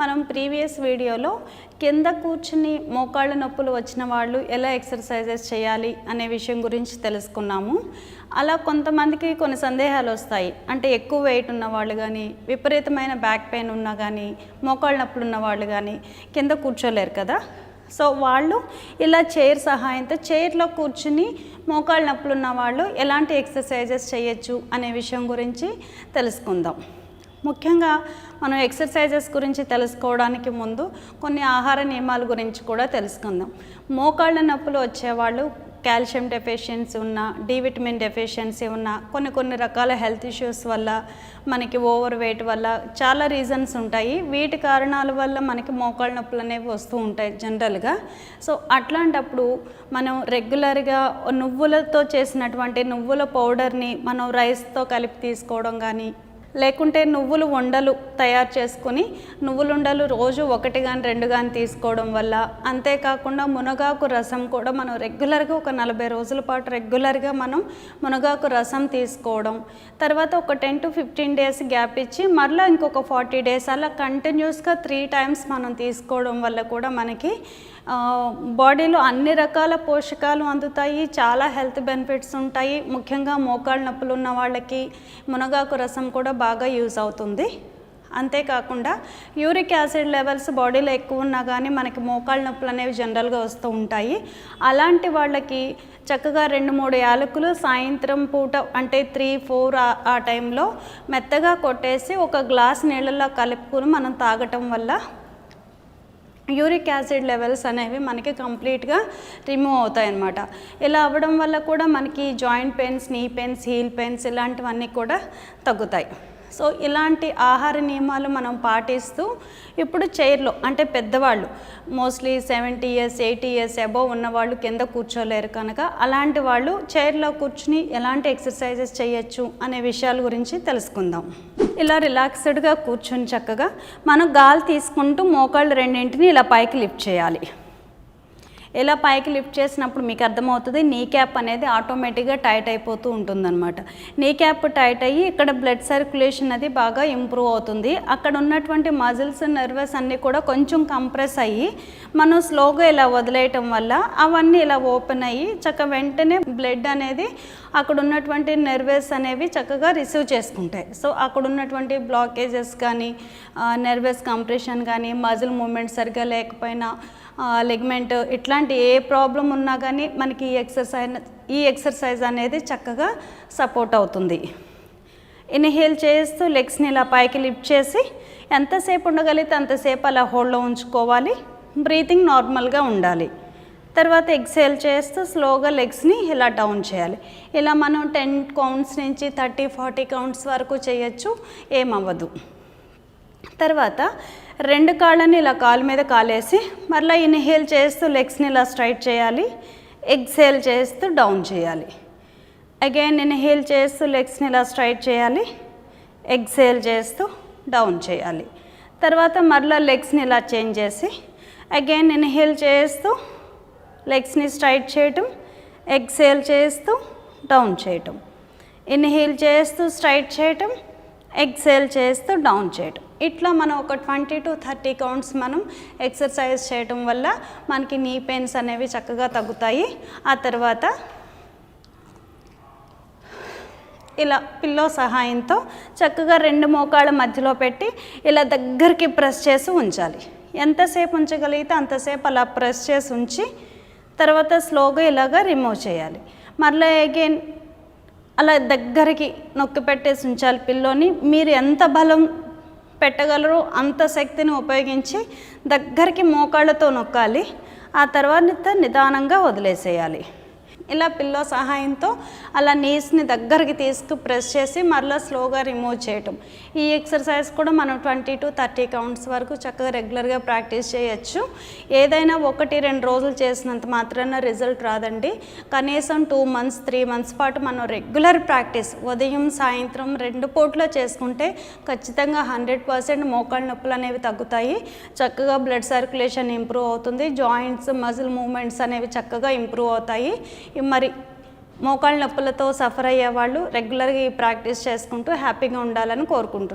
మనం ప్రీవియస్ వీడియోలో కింద కూర్చుని మోకాళ్ళ నొప్పులు వచ్చిన వాళ్ళు ఎలా ఎక్సర్సైజెస్ చేయాలి అనే విషయం గురించి తెలుసుకున్నాము. అలా కొంతమందికి కొన్ని సందేహాలు వస్తాయి. అంటే ఎక్కువ వెయిట్ ఉన్న వాళ్ళు కానీ విపరీతమైన బ్యాక్ పెయిన్ ఉన్నా కానీ మోకాళ్ళ నొప్పులు ఉన్న వాళ్ళు కానీ కింద కూర్చోలేరు కదా. సో వాళ్ళు ఇలా చైర్ సహాయంతో చైర్లో కూర్చుని మోకాళ్ళ నొప్పులు ఉన్న వాళ్ళు ఎలాంటి ఎక్సర్సైజెస్ చేయొచ్చు అనే విషయం గురించి తెలుసుకుందాం. ముఖ్యంగా మనం ఎక్సర్సైజెస్ గురించి తెలుసుకోవడానికి ముందు కొన్ని ఆహార నియమాల గురించి కూడా తెలుసుకుందాం. మోకాళ్ళ నొప్పులు వచ్చేవాళ్ళు కాల్షియం డెఫిషియన్సీ ఉన్న డి విటమిన్ డెఫిషియన్సీ ఉన్న కొన్ని కొన్ని రకాల హెల్త్ ఇష్యూస్ వల్ల మనకి ఓవర్ వెయిట్ వల్ల చాలా రీజన్స్ ఉంటాయి. వీటి కారణాల వల్ల మనకి మోకాళ్ళ నొప్పులు అనేవి వస్తూ ఉంటాయి జనరల్గా. సో అట్లాంటప్పుడు మనం రెగ్యులర్గా నువ్వులతో చేసినటువంటి నువ్వుల పౌడర్ని మనం రైస్తో కలిపి తీసుకోవడం కానీ లేకుంటే నువ్వులు ఉండలు తయారు చేసుకుని నువ్వులుండలు రోజు ఒకటి కానీ రెండు కానీ తీసుకోవడం వల్ల అంతేకాకుండా మునగాకు రసం కూడా మనం రెగ్యులర్గా ఒక నలభై రోజుల పాటు రెగ్యులర్గా మనం మునగాకు రసం తీసుకోవడం. తర్వాత ఒక ten to fifteen days gap ఇచ్చి మరలా ఇంకొక ఫార్టీ డేస్ అలా కంటిన్యూస్గా త్రీ టైమ్స్ మనం తీసుకోవడం వల్ల కూడా మనకి బాడీలో అన్ని రకాల పోషకాలు అందుతాయి చాలా హెల్త్ బెనిఫిట్స్ ఉంటాయి. ముఖ్యంగా మోకాళ్ళ నొప్పులు ఉన్న వాళ్ళకి మునగాకు రసం కూడా బాగా యూజ్ అవుతుంది. అంతేకాకుండా యూరిక్ యాసిడ్ లెవెల్స్ బాడీలో ఎక్కువ ఉన్నా కానీ మనకి మోకాళ్ళ నొప్పులు అనేవి జనరల్గా వస్తూ ఉంటాయి. అలాంటి వాళ్ళకి చక్కగా రెండు మూడు యాలకులు సాయంత్రం పూట అంటే త్రీ ఫోర్ ఆ టైంలో మెత్తగా కొట్టేసి ఒక గ్లాస్ నీళ్ళల్లో కలుపుకుని మనం తాగటం వల్ల యూరిక్ యాసిడ్ లెవెల్స్ అనేవి మనకి కంప్లీట్గా రిమూవ్ అవుతాయి అన్నమాట ఇలా అవ్వడం వల్ల కూడా మనకి joint pains knee pains heel pains ఇలాంటివన్నీ కూడా తగ్గుతాయి. సో ఇలాంటి ఆహార నియమాలు మనం పాటిస్తూ ఇప్పుడు చైర్లో అంటే పెద్దవాళ్ళు mostly seventy years eighty years above ఉన్నవాళ్ళు కింద కూర్చోలేరు కనుక అలాంటి వాళ్ళు చైర్లో కూర్చుని ఎలాంటి ఎక్సర్సైజెస్ చేయొచ్చు అనే విషయాల గురించి తెలుసుకుందాం. ఇలా రిలాక్స్డ్గా కూర్చొని చక్కగా మనం గాలి తీసుకుంటూ మోకాళ్ళు రెండింటిని ఇలా పైకి లిఫ్ట్ చేయాలి. ఇలా పైకి లిఫ్ట్ చేసినప్పుడు మీకు అర్థమవుతుంది నీ క్యాప్ అనేది ఆటోమేటిక్గా టైట్ అయిపోతూ ఉంటుందన్నమాట. నీ క్యాప్ టైట్ అయ్యి ఇక్కడ బ్లడ్ సర్క్యులేషన్ అది బాగా ఇంప్రూవ్ అవుతుంది. అక్కడ ఉన్నటువంటి మజిల్స్ నర్వస్ అన్నీ కూడా కొంచెం కంప్రెస్ అయ్యి మనం స్లోగా ఇలా వదిలేయటం వల్ల అవన్నీ ఇలా ఓపెన్ అయ్యి చక్క వెంటనే బ్లడ్ అనేది అక్కడ ఉన్నటువంటి నర్వస్ అనేవి చక్కగా రిసీవ్ చేసుకుంటాయి. సో అక్కడ ఉన్నటువంటి బ్లాకేజెస్ కానీ నర్వస్ కంప్రెషన్ కానీ మజిల్ మూమెంట్ సరిగ్గా లేకపోయినా లెగ్మెంట్ ఎలాంటి ఏ ప్రాబ్లం ఉన్నా కానీ మనకి ఈ ఎక్సర్సైజ్ ఈ ఎక్సర్సైజ్ అనేది చక్కగా సపోర్ట్ అవుతుంది. ఇన్హేల్ చేస్తూ లెగ్స్ని ఇలా పైకి లిఫ్ట్ చేసి ఎంతసేపు ఉండగలిగితే అంతసేపు అలా హోల్డ్లో ఉంచుకోవాలి. బ్రీతింగ్ నార్మల్గా ఉండాలి. తర్వాత ఎక్సేల్ చేస్తూ స్లోగా లెగ్స్ని ఇలా డౌన్ చేయాలి. ఇలా మనం టెన్ కౌంట్స్ నుంచి థర్టీ ఫార్టీ కౌంట్స్ వరకు చేయొచ్చు ఏమవ్వదు. తర్వాత రెండు కాళ్ళని ఇలా కాలు మీద కాలేసి మరలా ఇన్హేల్ చేస్తూ లెగ్స్ని ఇలా స్ట్రైట్ చేయాలి. ఎక్సేల్ చేస్తూ డౌన్ చేయాలి. అగైన్ ఇన్హేల్ చేస్తూ లెగ్స్ని ఇలా స్ట్రైట్ చేయాలి. ఎక్సేల్ చేస్తూ డౌన్ చేయాలి. తర్వాత మరలా లెగ్స్ని ఇలా చేంజ్ చేసి అగైన్ ఇన్హేల్ చేస్తూ లెగ్స్ని స్ట్రైట్ చేయటం ఎక్సేల్ చేస్తూ డౌన్ చేయటం. ఇన్హేల్ చేస్తూ స్ట్రైట్ చేయటం ఎక్సేల్ చేస్తూ డౌన్ చేయటం. ఇట్లా మనం ఒక ట్వంటీ టు థర్టీ కౌంట్స్ మనం ఎక్సర్సైజ్ చేయటం వల్ల మనకి నీ పెయిన్స్ అనేవి చక్కగా తగ్గుతాయి. ఆ తర్వాత ఇలా పిల్లో సహాయంతో చక్కగా రెండు మోకాళ్ళ మధ్యలో పెట్టి ఇలా దగ్గరికి ప్రెస్ చేసి ఉంచాలి. ఎంతసేపు ఉంచగలిగితే అంతసేపు అలా ప్రెస్ చేసి ఉంచి తర్వాత స్లోగా ఇలాగా రిమూవ్ చేయాలి. మరలా అగైన్ అలా దగ్గరికి నొక్కి పెట్టేసి ఉంచాలి పిల్లోని. మీరు ఎంత బలం పెట్టగలరు. అంత శక్తిని ఉపయోగించి దగ్గరికి మోకాళ్ళతో నొక్కాలి. ఆ తర్వాత నిదానంగా వదిలేసేయాలి. ఇలా పిల్లో సహాయంతో అలా నీస్ని దగ్గరికి తీసుకు ప్రెస్ చేసి మరలా స్లోగా రిమూవ్ చేయటం. ఈ ఎక్సర్సైజ్ కూడా మనం ట్వంటీ టు థర్టీ కౌంట్స్ వరకు చక్కగా రెగ్యులర్గా ప్రాక్టీస్ చేయొచ్చు. ఏదైనా ఒకటి రెండు రోజులు చేసినంత మాత్రాన రిజల్ట్ రాదండి. కనీసం టూ మంత్స్ త్రీ మంత్స్ పాటు మనం రెగ్యులర్ ప్రాక్టీస్ ఉదయం సాయంత్రం రెండు పూట్లో చేసుకుంటే ఖచ్చితంగా హండ్రెడ్ పర్సెంట్ మోకాళ్ళ నొప్పులు అనేవి తగ్గుతాయి. చక్కగా బ్లడ్ సర్క్యులేషన్ ఇంప్రూవ్ అవుతుంది. జాయింట్స్ మజిల్ మూమెంట్స్ అనేవి చక్కగా ఇంప్రూవ్ అవుతాయి. మరి మోకాళ్ళ నొప్పులతో సఫర్ అయ్యే వాళ్ళు రెగ్యులర్గా ఈ ప్రాక్టీస్ చేసుకుంటూ హ్యాపీగా ఉండాలని కోరుకుంటున్నాను.